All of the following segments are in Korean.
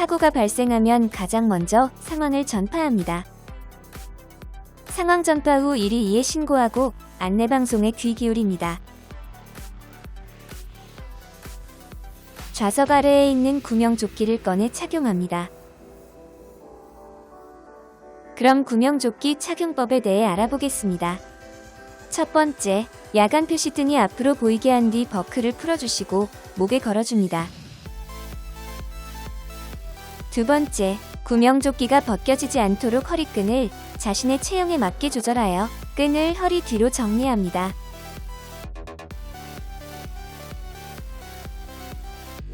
사고가 발생하면 가장 먼저 상황을 전파합니다. 상황 전파 후 112에 신고하고 안내방송에 귀 기울입니다. 좌석 아래에 있는 구명조끼를 꺼내 착용합니다. 그럼 구명조끼 착용법에 대해 알아보겠습니다. 첫 번째, 야간 표시등이 앞으로 보이게 한 뒤 버클을 풀어주시고 목에 걸어줍니다. 두 번째, 구명조끼가 벗겨지지 않도록 허리끈을 자신의 체형에 맞게 조절하여 끈을 허리 뒤로 정리합니다.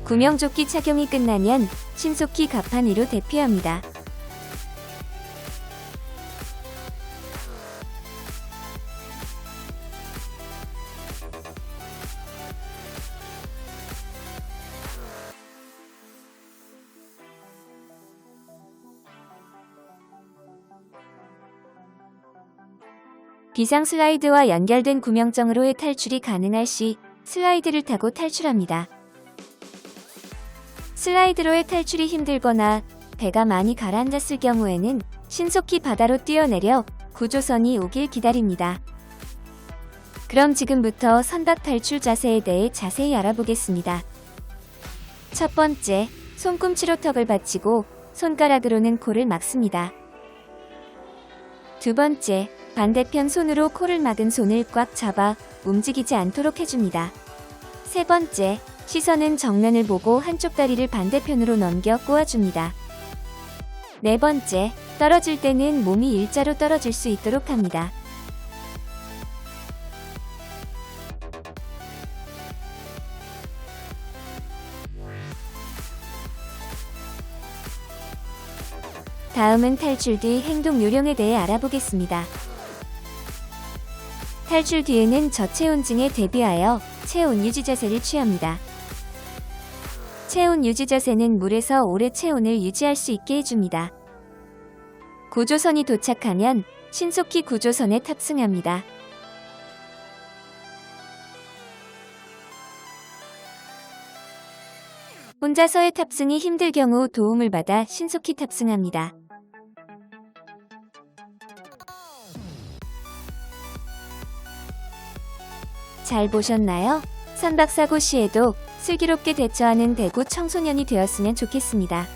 구명조끼 착용이 끝나면 신속히 갑판 위로 대피합니다. 비상 슬라이드와 연결된 구명정으로의 탈출이 가능할 시 슬라이드를 타고 탈출합니다. 슬라이드로의 탈출이 힘들거나 배가 많이 가라앉았을 경우에는 신속히 바다로 뛰어내려 구조선이 오길 기다립니다. 그럼 지금부터 선박 탈출 자세에 대해 자세히 알아보겠습니다. 첫 번째, 손꿈치로 턱을 받치고 손가락으로는 코를 막습니다. 두 번째, 반대편 손으로 코를 막은 손을 꽉 잡아 움직이지 않도록 해줍니다. 세 번째, 시선은 정면을 보고 한쪽 다리를 반대편으로 넘겨 꼬아줍니다. 네 번째, 떨어질 때는 몸이 일자로 떨어질 수 있도록 합니다. 다음은 탈출 뒤 행동 요령에 대해 알아보겠습니다. 탈출 뒤에는 저체온증에 대비하여 체온 유지 자세를 취합니다. 체온 유지 자세는 물에서 오래 체온을 유지할 수 있게 해줍니다. 구조선이 도착하면 신속히 구조선에 탑승합니다. 혼자서의 탑승이 힘들 경우 도움을 받아 신속히 탑승합니다. 잘 보셨나요? 선박사고 시에도 슬기롭게 대처하는 대구 청소년이 되었으면 좋겠습니다.